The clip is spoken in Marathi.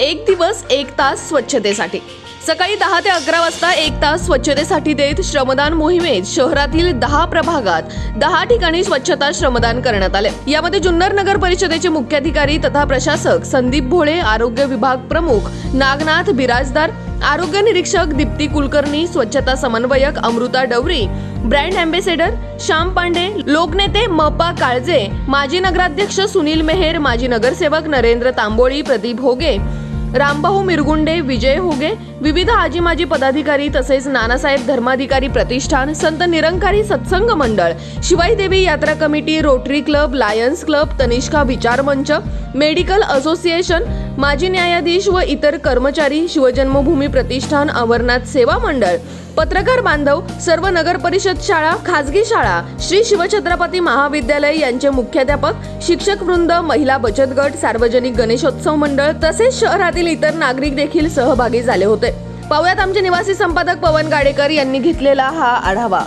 एक दिवस एक तास स्वच्छतेसाठी. सकाळी दहा ते अकरा वाजता एक तास स्वच्छतेसाठी देत श्रमदान मोहिमेत शहरातील दहा प्रभागात दहा ठिकाणी स्वच्छता श्रमदान करण्यात आले. यामध्ये जुन्नर नगर परिषदेचे मुख्याधिकारी तथा प्रशासक संदीप भोळे आरोग्य विभाग प्रमुख नागनाथ बिराजदार आरोग्य निरीक्षक दीप्ती कुलकर्णी स्वच्छता समन्वयक अमृता डवरी ब्रँड अँबेसेडर श्याम पांडे लोकनेते मपा काळजे माजी नगराध्यक्ष सुनील मेहेर माजी नगरसेवक नरेंद्र तांबोळी प्रदीप होगे रामभाऊ मिरगुंडे विजय होगे विविध आजी माजी पदाधिकारी तसेच नानासाहेब धर्माधिकारी प्रतिष्ठान संत निरंकारी सत्संग मंडळ शिवाई देवी यात्रा committee Rotary Club Lions Club Tanishka विचार मंच मेडिकल असोसिएशन माजी न्यायाधीश व इतर कर्मचारी शिवजन्मभूमी प्रतिष्ठान अमरनाथ सेवा मंडळ पत्रकार बांधव सर्व नगर परिषद शाळा खासगी शाळा श्री शिवछत्रपती महाविद्यालय यांचे मुख्याध्यापक शिक्षक वृंद महिला बचत गट सार्वजनिक गणेशोत्सव मंडळ तसेच शहरातील इतर नागरिक देखील सहभागी झाले होते. पाहुयात आमचे निवासी संपादक पवन गाडेकर यांनी घेतलेला हा आढावा.